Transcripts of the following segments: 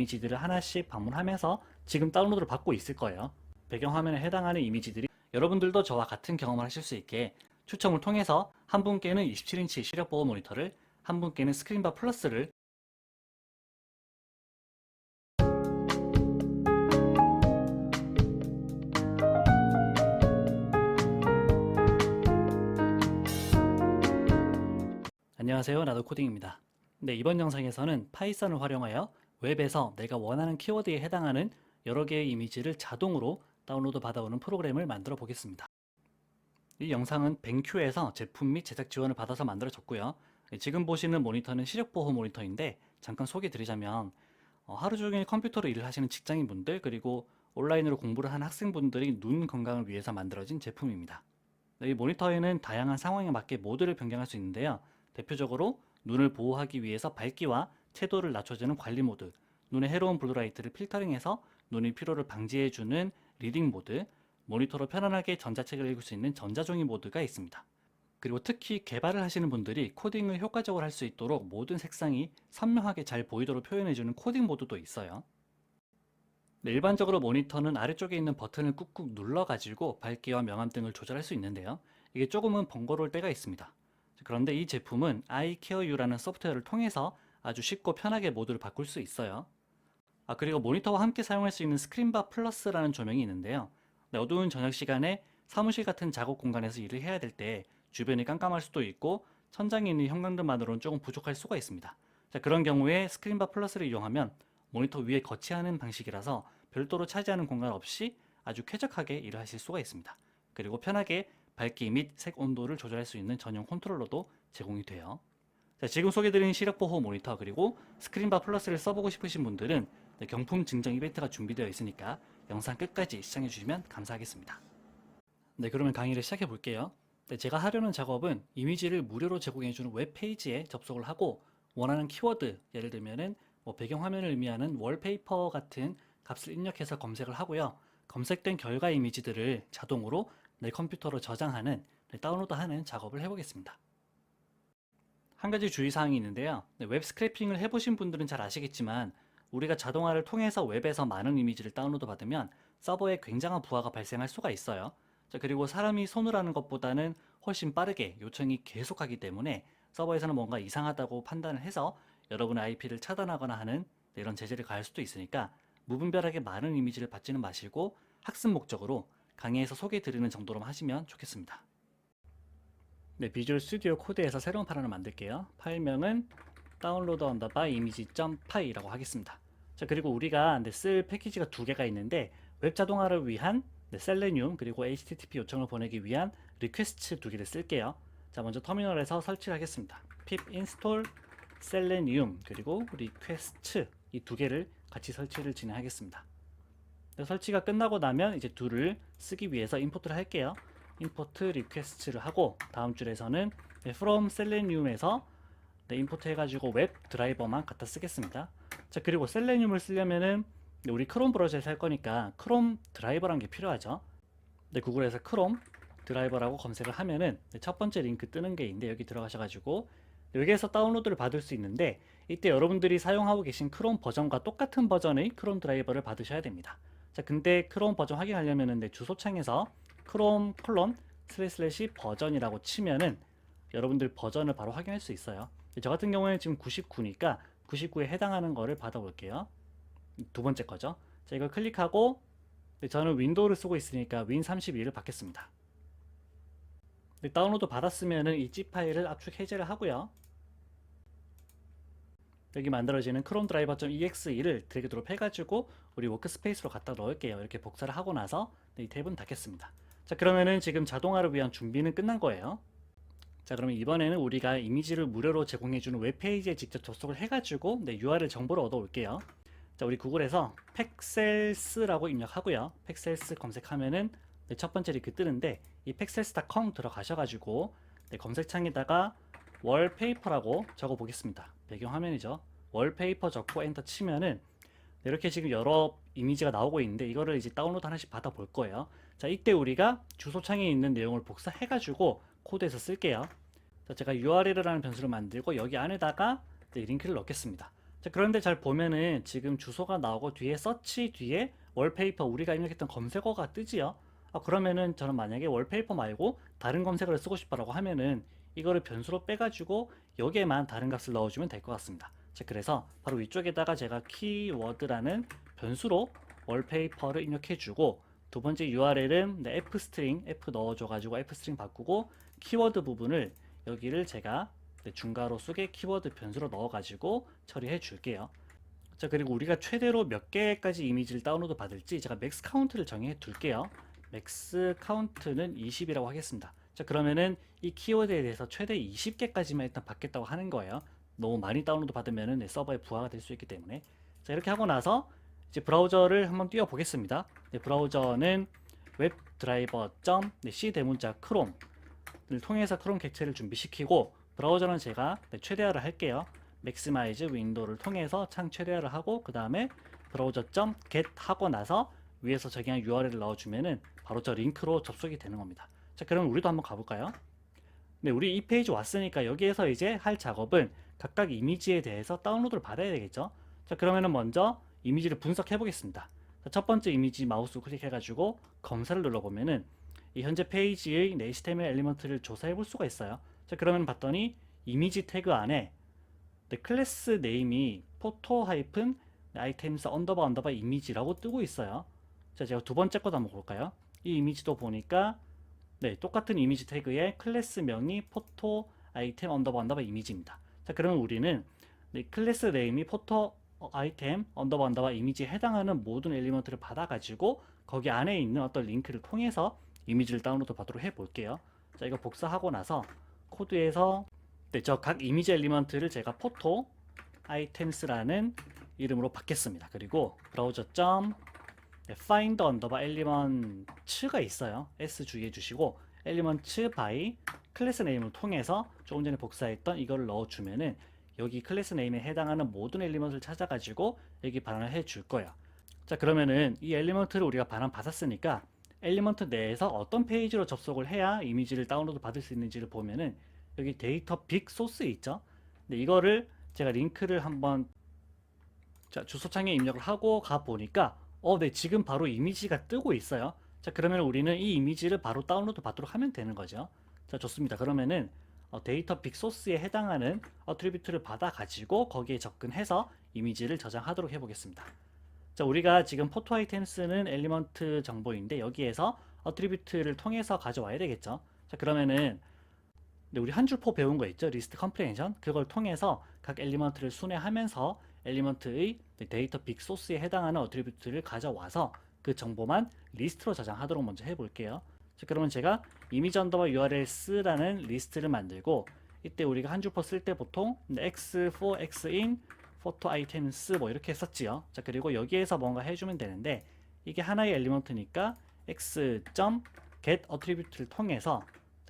이미지들을 하나씩 방문하면서 지금 다운로드를 받고 있을 거예요. 배경화면에 해당하는 이미지들이 여러분들도 저와 같은 경험을 하실 수 있게 추첨을 통해서 한 분께는 27인치 시력 보호 모니터를 한 분께는 스크린바 플러스를 안녕하세요. 나도 코딩입니다. 네, 이번 영상에서는 파이썬을 활용하여 웹에서 내가 원하는 키워드에 해당하는 여러 개의 이미지를 자동으로 다운로드 받아오는 프로그램을 만들어 보겠습니다. 이 영상은 뱅큐에서 제품 및 제작 지원을 받아서 만들어졌고요. 네, 지금 보시는 모니터는 시력보호 모니터인데 잠깐 소개 드리자면 어, 하루 종일 컴퓨터로 일을 하시는 직장인분들 그리고 온라인으로 공부를 하는 학생분들이 눈 건강을 위해서 만들어진 제품입니다. 네, 이 모니터에는 다양한 상황에 맞게 모드를 변경할 수 있는데요. 대표적으로 눈을 보호하기 위해서 밝기와 채도를 낮춰주는 관리 모드, 눈의 해로운 블루라이트를 필터링해서 눈의 피로를 방지해주는 리딩 모드, 모니터로 편안하게 전자책을 읽을 수 있는 전자종이 모드가 있습니다. 그리고 특히 개발을 하시는 분들이 코딩을 효과적으로 할 수 있도록 모든 색상이 선명하게 잘 보이도록 표현해주는 코딩 모드도 있어요. 네, 일반적으로 모니터는 아래쪽에 있는 버튼을 꾹꾹 눌러가지고 밝기와 명암 등을 조절할 수 있는데요. 이게 조금은 번거로울 때가 있습니다. 그런데 이 제품은 iCareU라는 소프트웨어를 통해서 아주 쉽고 편하게 모드를 바꿀 수 있어요. 아, 그리고 모니터와 함께 사용할 수 있는 스크린바 플러스라는 조명이 있는데요. 네, 어두운 저녁 시간에 사무실 같은 작업 공간에서 일을 해야 될 때 주변이 깜깜할 수도 있고 천장에 있는 형광등만으로는 조금 부족할 수가 있습니다. 자, 그런 경우에 스크린바 플러스를 이용하면 모니터 위에 거치하는 방식이라서 별도로 차지하는 공간 없이 아주 쾌적하게 일을 하실 수가 있습니다. 그리고 편하게 밝기 및 색 온도를 조절할 수 있는 전용 컨트롤러도 제공이 돼요. 자, 지금 소개드린 시력 보호 모니터 그리고 스크린바 플러스를 써보고 싶으신 분들은 네, 경품 증정 이벤트가 준비되어 있으니까 영상 끝까지 시청해 주시면 감사하겠습니다. 네, 그러면 강의를 시작해 볼게요. 네, 제가 하려는 작업은 이미지를 무료로 제공해 주는 웹페이지에 접속을 하고 원하는 키워드, 예를 들면은 뭐 배경화면을 의미하는 월페이퍼 같은 값을 입력해서 검색을 하고요. 검색된 결과 이미지들을 자동으로 내 컴퓨터로 저장하는, 네, 다운로드하는 작업을 해보겠습니다. 한 가지 주의사항이 있는데요. 네, 웹 스크래핑을 해보신 분들은 잘 아시겠지만 우리가 자동화를 통해서 웹에서 많은 이미지를 다운로드 받으면 서버에 굉장한 부하가 발생할 수가 있어요. 자, 그리고 사람이 손을 하는 것보다는 훨씬 빠르게 요청이 계속하기 때문에 서버에서는 뭔가 이상하다고 판단을 해서 여러분의 IP를 차단하거나 하는 네, 이런 제재를 가할 수도 있으니까 무분별하게 많은 이미지를 받지는 마시고 학습 목적으로 강의에서 소개 드리는 정도로만 하시면 좋겠습니다. 네, 비주얼 스튜디오 코드에서 새로운 파일을 만들게요. 파일명은 다운로드 언더바 이미지.py라고 하겠습니다. 자, 그리고 우리가 네, 쓸 패키지가 두 개가 있는데 웹 자동화를 위한 네, 셀레늄 그리고 HTTP 요청을 보내기 위한 리퀘스트 두 개를 쓸게요. 자, 먼저 터미널에서 설치를 하겠습니다. pip install selenium 그리고 request 이두 개를 같이 설치를 진행하겠습니다. 네, 설치가 끝나고 나면 이제 둘을 쓰기 위해서 임포트를 할게요. 임포트 리퀘스트를 하고 다음 줄에서는 네, from selenium에서 네, 임포트 해가지고 웹 드라이버만 갖다 쓰겠습니다. 자 그리고 셀레늄을 쓰려면은 네, 우리 크롬 브라우저에서 할 거니까 크롬 드라이버란 게 필요하죠. 네, 구글에서 크롬 드라이버라고 검색을 하면은 네, 첫 번째 링크 뜨는 게 있는데 여기 들어가셔가지고 네, 여기에서 다운로드를 받을 수 있는데 이때 여러분들이 사용하고 계신 크롬 버전과 똑같은 버전의 크롬 드라이버를 받으셔야 됩니다. 자 근데 크롬 버전 확인하려면은 네, 주소창에서 크롬 콜론 슬래시 버전이라고 치면은 여러분들 버전을 바로 확인할 수 있어요. 저 같은 경우에는 지금 99니까 99에 해당하는 거를 받아볼게요. 두 번째 거죠. 자, 이걸 클릭하고 네, 저는 윈도우를 쓰고 있으니까 윈32를 받겠습니다. 네, 다운로드 받았으면은 이 zip 파일을 압축 해제를 하고요. 여기 만들어지는 크롬 드라이버.exe를 드래그 드롭 해가지고 우리 워크스페이스로 갖다 넣을게요. 이렇게 복사를 하고 나서 네, 이 탭은 닫겠습니다. 자 그러면은 지금 자동화를 위한 준비는 끝난 거예요. 자 그러면 이번에는 우리가 이미지를 무료로 제공해주는 웹페이지에 직접 접속을 해가지고 네, URL 정보를 얻어올게요. 자 우리 구글에서 팩셀스라고 입력하고요. 팩셀스 검색하면은 네, 첫 번째 링크 뜨는데 이 팩셀스.com 들어가셔가지고 네, 검색창에다가 월페이퍼라고 적어 보겠습니다. 배경 화면이죠. 월페이퍼 적고 엔터 치면은 네, 이렇게 지금 여러 이미지가 나오고 있는데 이거를 이제 다운로드 하나씩 받아 볼 거예요. 자 이때 우리가 주소창에 있는 내용을 복사해 가지고 코드에서 쓸게요. 자, 제가 URL이라는 변수를 만들고 여기 안에다가 네, 링크를 넣겠습니다. 자, 그런데 잘 보면은 지금 주소가 나오고 뒤에 서치 뒤에 월페이퍼 우리가 입력했던 검색어가 뜨지요. 아, 그러면은 저는 만약에 월페이퍼 말고 다른 검색어를 쓰고 싶다라고 하면은 이거를 변수로 빼가지고 여기에만 다른 값을 넣어주면 될 것 같습니다. 자, 그래서 바로 위쪽에다가 제가 키워드라는 변수로 월페이퍼를 입력해주고 두 번째 URL은 네, f 스트링 f 넣어줘가지고 f 스트링 바꾸고 키워드 부분을 여기를 제가 네, 중괄호 속에 키워드 변수로 넣어가지고 처리해 줄게요. 자 그리고 우리가 최대로 몇 개까지 이미지를 다운로드 받을지 제가 맥스 카운트를 정해 둘게요. 맥스 카운트는 20이라고 하겠습니다. 자 그러면은 이 키워드에 대해서 최대 20개까지만 일단 받겠다고 하는 거예요. 너무 많이 다운로드 받으면은 네, 서버에 부하가 될 수 있기 때문에 자 이렇게 하고 나서 이제 브라우저를 한번 띄워 보겠습니다. 네, 브라우저는 웹드라이버.c 대문자 크롬을 통해서 크롬 객체를 준비시키고 브라우저는 제가 네, 최대화를 할게요. 맥시마이즈 윈도우를 통해서 창 최대화를 하고 그 다음에 브라우저.get 하고 나서 위에서 저기한 URL을 넣어주면은 바로 저 링크로 접속이 되는 겁니다. 자, 그럼 우리도 한번 가볼까요? 네, 우리 이 페이지 왔으니까 여기에서 이제 할 작업은 각각 이미지에 대해서 다운로드를 받아야 되겠죠? 자, 그러면은 먼저 이미지를 분석해 보겠습니다. 자, 첫 번째 이미지 마우스 클릭해가지고 검사를 눌러보면은 이 현재 페이지의 네, HTML 엘리먼트를 조사해 볼 수가 있어요. 자, 그러면 봤더니 이미지 태그 안에 네, 클래스 네임이 포토 하이픈 아이템스 언더바 언더바 이미지라고 뜨고 있어요. 자, 제가 두 번째 것도 한번 볼까요? 이 이미지도 보니까 네, 똑같은 이미지 태그의 클래스 명이 포토 아이템 언더바 언더바 이미지입니다. 자, 그러면 우리는 네, 클래스 네임이 포토 아이템 언더바 언더바 이미지에 해당하는 모든 엘리먼트를 받아가지고 거기 안에 있는 어떤 링크를 통해서 이미지를 다운로드 받도록 해볼게요. 자, 이거 복사하고 나서 코드에서 네, 저각 이미지 엘리먼트를 제가 포토 아이템스라는 이름으로 받겠습니다. 그리고 브라우저 점 네, find 언더바 엘리먼츠가 있어요. s 주의해 주시고 엘리먼츠 바이 클래스 네임을 통해서 조금 전에 복사했던 이걸 넣어주면은 여기 클래스 네임에 해당하는 모든 엘리먼트를 찾아가지고 여기 반환을 해 줄 거예요. 자 그러면은 이 엘리먼트를 우리가 반환 받았으니까 엘리먼트 내에서 어떤 페이지로 접속을 해야 이미지를 다운로드 받을 수 있는지를 보면은 여기 데이터 빅 소스 있죠. 근데 이거를 제가 링크를 한번 자 주소창에 입력을 하고 가 보니까 어, 네 지금 바로 이미지가 뜨고 있어요. 자 그러면 우리는 이 이미지를 바로 다운로드 받도록 하면 되는 거죠. 자 좋습니다. 그러면은 어, 데이터 빅 소스에 해당하는 어트리뷰트를 받아 가지고 거기에 접근해서 이미지를 저장하도록 해보겠습니다. 자 우리가 지금 포토 아이템스는 엘리먼트 정보인데 여기에서 어트리뷰트를 통해서 가져와야 되겠죠. 자 그러면은 네, 우리 한 줄 포 배운 거 있죠? 리스트 컴프레hen션 그걸 통해서 각 엘리먼트를 순회하면서 엘리먼트의 데이터 빅 소스에 해당하는 어트리뷰트를 가져와서 그 정보만 리스트로 저장하도록 먼저 해볼게요. 자, 그러면 제가 이미지 언더바 URLs라는 리스트를 만들고 이때 우리가 한줄포쓸 때 보통 x4, xin, photo items 뭐 이렇게 썼지요. 자 그리고 여기에서 뭔가 해주면 되는데 이게 하나의 엘리먼트니까 x.get 어트리뷰트를 통해서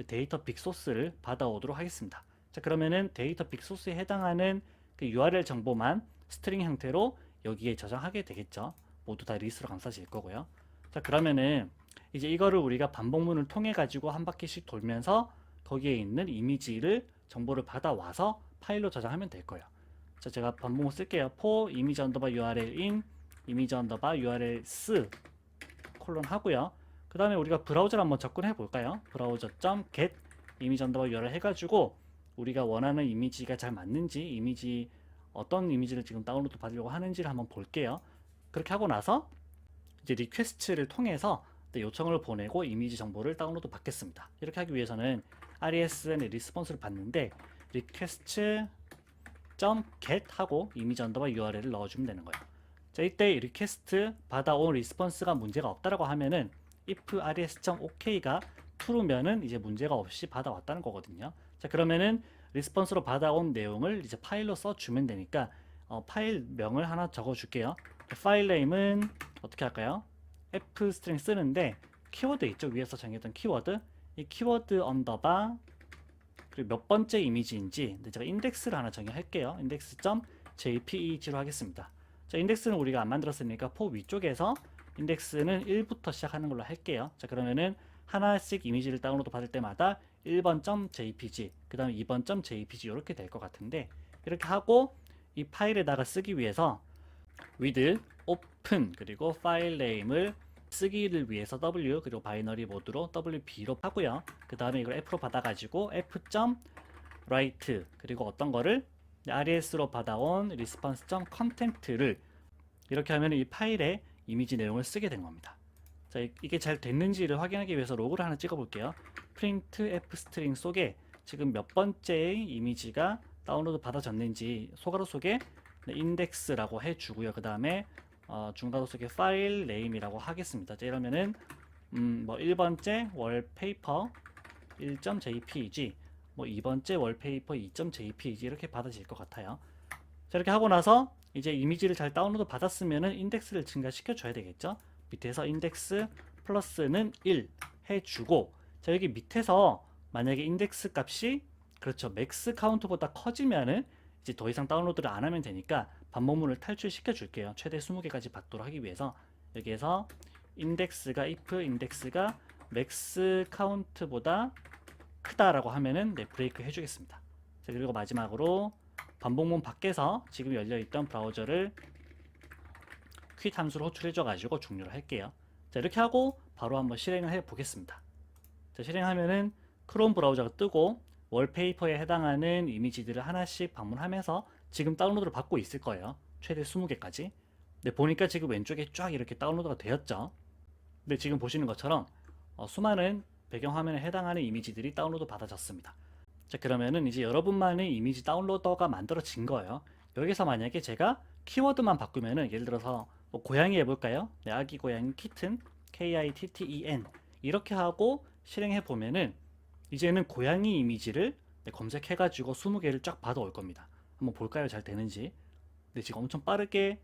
데이터 빅 소스를 받아오도록 하겠습니다. 자 그러면은 데이터 빅 소스에 해당하는 그 URL 정보만 스트링 형태로 여기에 저장하게 되겠죠. 모두 다 리스트로 감싸질 거고요. 자 그러면은 이제 이거를 우리가 반복문을 통해 가지고 한 바퀴씩 돌면서 거기에 있는 이미지를 정보를 받아 와서 파일로 저장하면 될 거예요. 자 제가 반복문 쓸게요. for 이미지 언더바 URL in 이미지 언더바 URL s 콜론 하고요. 그 다음에 우리가 브라우저를 한번 접근해 볼까요? 브라우저.get 이미지 언더바 URL 해가지고 우리가 원하는 이미지가 잘 맞는지 이미지 어떤 이미지를 지금 다운로드 받으려고 하는지를 한번 볼게요. 그렇게 하고 나서 이제 리퀘스트를 통해서 요청을 보내고 이미지 정보를 다운로드 받겠습니다. 이렇게 하기 위해서는 RESN의 리스폰스를 받는데 request .get 하고 이미지 언더바 URL을 넣어주면 되는 거예요. 자 이때 리퀘스트 받아온 리스폰스가 문제가 없다라고 하면은 if res.ok가 true면은 이제 문제가 없이 받아왔다는 거거든요. 자 그러면은 리스폰스로 받아온 내용을 이제 파일로 써주면 되니까 어, 파일명을 하나 적어줄게요. 파일 네임은 어떻게 할까요? F 스트링 쓰는데 키워드 있죠 위에서 정했던 키워드 이 키워드 언더바 그리고 몇 번째 이미지인지 제가 인덱스를 하나 정의할게요. index.jpeg로 하겠습니다. 자 인덱스는 우리가 안 만들었으니까 포 위쪽에서 인덱스는 1부터 시작하는 걸로 할게요. 자 그러면은 하나씩 이미지를 다운로드 받을 때마다 1번.jpg 그 다음에 2번.jpg 이렇게 될 것 같은데 이렇게 하고 이 파일에다가 쓰기 위해서 with open 그리고 파일 네임을 쓰기를 위해서 W 그리고 바이너리 모드로 WB로 하고요. 그 다음에 이걸 F로 받아가지고 F.write 그리고 어떤 거를 RES로 받아온 response.content를 이렇게 하면 이 파일에 이미지 내용을 쓰게 된 겁니다. 자, 이- 이게 잘 됐는지를 확인하기 위해서 로그를 하나 찍어 볼게요. print f string 속에 지금 몇 번째의 이미지가 다운로드 받아졌는지 소가로 속에 네, index라고 해 주고요. 그 다음에 어, 속에 파일 네임이라고 하겠습니다. 자, 이러면은 음, 뭐 1번째 월페이퍼 1.jpg 뭐 2번째 월페이퍼 2.jpg 이렇게 받아질 것 같아요. 자, 이렇게 하고 나서 이제 이미지를 잘 다운로드 받았으면은 인덱스를 증가시켜 줘야 되겠죠. 밑에서 인덱스 플러스는 1 해주고 자 여기 밑에서 만약에 인덱스 값이 그렇죠 맥스 카운트보다 커지면은 이제 더 이상 다운로드를 안 하면 되니까 반복문을 탈출시켜 줄게요 최대 20개까지 받도록 하기 위해서 여기에서 인덱스가 if 인덱스가 맥스 카운트보다 크다라고 하면은 네 브레이크 해주겠습니다 자 그리고 마지막으로 반복문 밖에서 지금 열려있던 브라우저를 퀴 함수로 호출해줘 가지고 종료를 할게요. 자 이렇게 하고 바로 한번 실행을 해 보겠습니다. 자 실행하면은 크롬 브라우저가 뜨고 월페이퍼에 해당하는 이미지들을 하나씩 방문하면서 지금 다운로드를 받고 있을 거예요. 최대 20개까지. 근데 보니까 지금 왼쪽에 쫙 이렇게 다운로드가 되었죠. 근데 지금 보시는 것처럼 어, 수많은 배경화면에 해당하는 이미지들이 다운로드 받아졌습니다. 자 그러면은 이제 여러분만의 이미지 다운로더가 만들어진 거예요. 여기서 만약에 제가 키워드만 바꾸면은 예를 들어서 뭐 고양이 해볼까요? 네, 아기 고양이 키튼 K-I-T-T-E-N 이렇게 하고 실행해 보면은 이제는 고양이 이미지를 네, 검색해가지고 20개를 쫙 받아올 겁니다. 한번 볼까요? 잘 되는지. 네, 지금 엄청 빠르게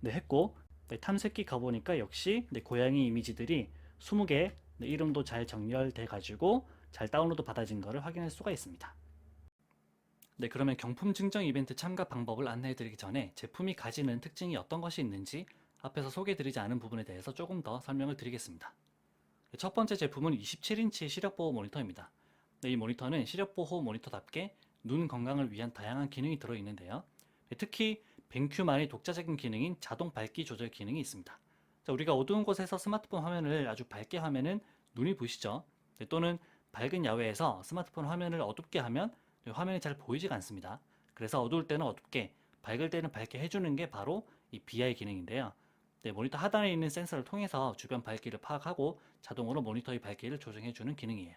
네, 했고 네, 탐색기 가보니까 역시 네, 고양이 이미지들이 20개 네, 이름도 잘 정렬돼 가지고 잘 다운로드 받아진 것을 확인할 수가 있습니다. 네, 그러면 경품 증정 이벤트 참가 방법을 안내해 드리기 전에 제품이 가지는 특징이 어떤 것이 있는지 앞에서 소개해 드리지 않은 부분에 대해서 조금 더 설명을 드리겠습니다. 네, 첫 번째 제품은 27인치 시력 보호 모니터입니다. 네, 이 모니터는 시력 보호 모니터답게 눈 건강을 위한 다양한 기능이 들어 있는데요. 네, 특히 뱅큐만의 독자적인 기능인 자동 밝기 조절 기능이 있습니다. 자, 우리가 어두운 곳에서 스마트폰 화면을 아주 밝게 하면은 눈이 부시죠. 네, 또는 밝은 야외에서 스마트폰 화면을 어둡게 하면 네, 화면이 잘 보이지가 않습니다. 그래서 어두울 때는 어둡게, 밝을 때는 밝게 해주는 게 바로 이 BI 기능인데요. 네, 모니터 하단에 있는 센서를 통해서 주변 밝기를 파악하고 자동으로 모니터의 밝기를 조정해주는 기능이에요.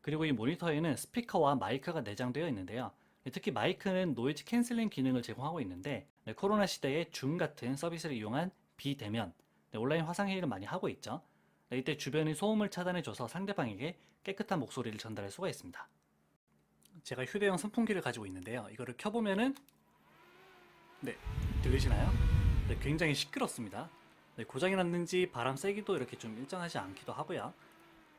그리고 이 모니터에는 스피커와 마이크가 내장되어 있는데요. 네, 특히 마이크는 노이즈 캔슬링 기능을 제공하고 있는데 네, 코로나 시대에 줌 같은 서비스를 이용한 비대면 네, 온라인 화상회의를 많이 하고 있죠. 네, 이때 주변의 소음을 차단해줘서 상대방에게 깨끗한 목소리를 전달할 수가 있습니다. 제가 휴대용 선풍기를 가지고 있는데요. 이거를 켜보면은 네 들리시나요? 네 굉장히 시끄럽습니다. 네, 고장이 났는지 바람 세기도 이렇게 좀 일정하지 않기도 하고요.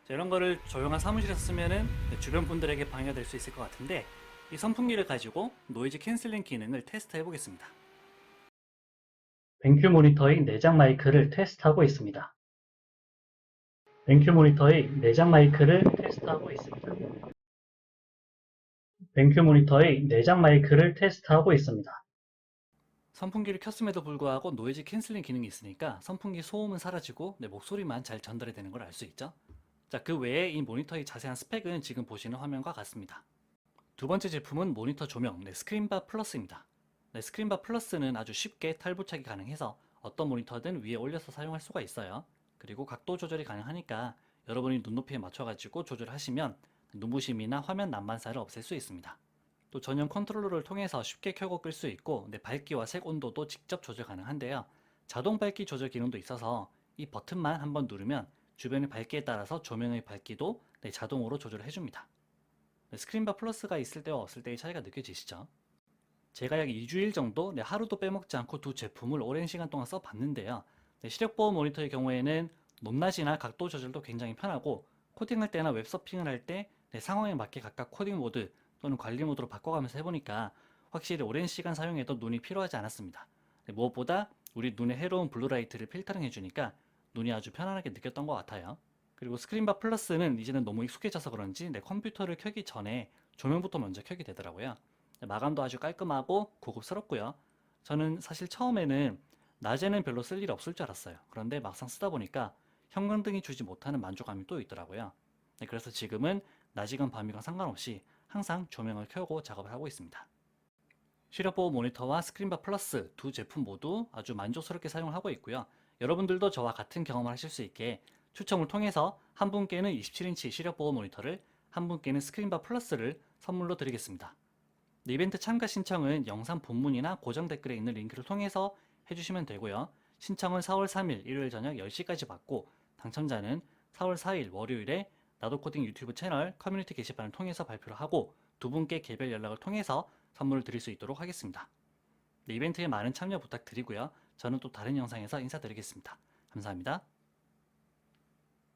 자, 이런 거를 조용한 사무실에서 쓰면은 네, 주변 분들에게 방해가 될수 있을 것 같은데 이 선풍기를 가지고 노이즈 캔슬링 기능을 테스트해 보겠습니다. 뱅큐 모니터의 내장 마이크를 테스트하고 있습니다. 뱅큐 모니터의 내장 마이크를 테스트하고 있습니다. 뱅큐 모니터의 내장 마이크를 테스트하고 있습니다. 선풍기를 켰음에도 불구하고 노이즈 캔슬링 기능이 있으니까 선풍기 소음은 사라지고 내 목소리만 잘 전달이 되는 걸 알 수 있죠. 자, 그 외에 이 모니터의 자세한 스펙은 지금 보시는 화면과 같습니다. 두 번째 제품은 모니터 조명, 네, 스크린바 플러스입니다. 네, 스크린바 플러스는 아주 쉽게 탈부착이 가능해서 어떤 모니터든 위에 올려서 사용할 수가 있어요. 그리고 각도 조절이 가능하니까 여러분이 눈높이에 맞춰가지고 조절하시면 눈부심이나 화면 난반사를 없앨 수 있습니다. 또 전용 컨트롤러를 통해서 쉽게 켜고 끌 수 있고 내 밝기와 색 온도도 직접 조절 가능한데요. 자동 밝기 조절 기능도 있어서 이 버튼만 한번 누르면 주변의 밝기에 따라서 조명의 밝기도 네, 자동으로 조절을 해줍니다. 네, 스크린바 플러스가 있을 때와 없을 때의 차이가 느껴지시죠? 제가 약 2주일 정도 네, 하루도 빼먹지 않고 두 제품을 오랜 시간 동안 써봤는데요. 네, 시력보호 모니터의 경우에는 높낮이나 각도 조절도 굉장히 편하고 코딩할 때나 웹서핑을 할때 네, 상황에 맞게 각각 코딩 모드 또는 관리 모드로 바꿔가면서 해보니까 확실히 오랜 시간 사용해도 눈이 피로하지 않았습니다. 네, 무엇보다 우리 눈에 해로운 블루라이트를 필터링 해주니까 눈이 아주 편안하게 느꼈던 것 같아요. 그리고 스크린바 플러스는 이제는 너무 익숙해져서 그런지 내 컴퓨터를 켜기 전에 조명부터 먼저 켜게 되더라고요. 네, 마감도 아주 깔끔하고 고급스럽고요. 저는 사실 처음에는 낮에는 별로 쓸일 없을 줄 알았어요. 그런데 막상 쓰다 보니까 형광등이 주지 못하는 만족감이 또 있더라고요. 네, 그래서 지금은 낮이건 밤이건 상관없이 항상 조명을 켜고 작업을 하고 있습니다. 시력보호 모니터와 스크린바 플러스 두 제품 모두 아주 만족스럽게 사용을 하고 있고요. 여러분들도 저와 같은 경험을 하실 수 있게 추첨을 통해서 한 분께는 27인치 시력보호 모니터를 한 분께는 스크린바 플러스를 선물로 드리겠습니다. 네, 이벤트 참가 신청은 영상 본문이나 고정 댓글에 있는 링크를 통해서 해주시면 되고요. 신청은 4월 3일 일요일 저녁 10시까지 받고 당첨자는 4월 4일 월요일에 나도 코딩 유튜브 채널 커뮤니티 게시판을 통해서 발표를 하고 두 분께 개별 연락을 통해서 선물을 드릴 수 있도록 하겠습니다. 네, 이벤트에 많은 참여 부탁드리고요. 저는 또 다른 영상에서 인사드리겠습니다. 감사합니다.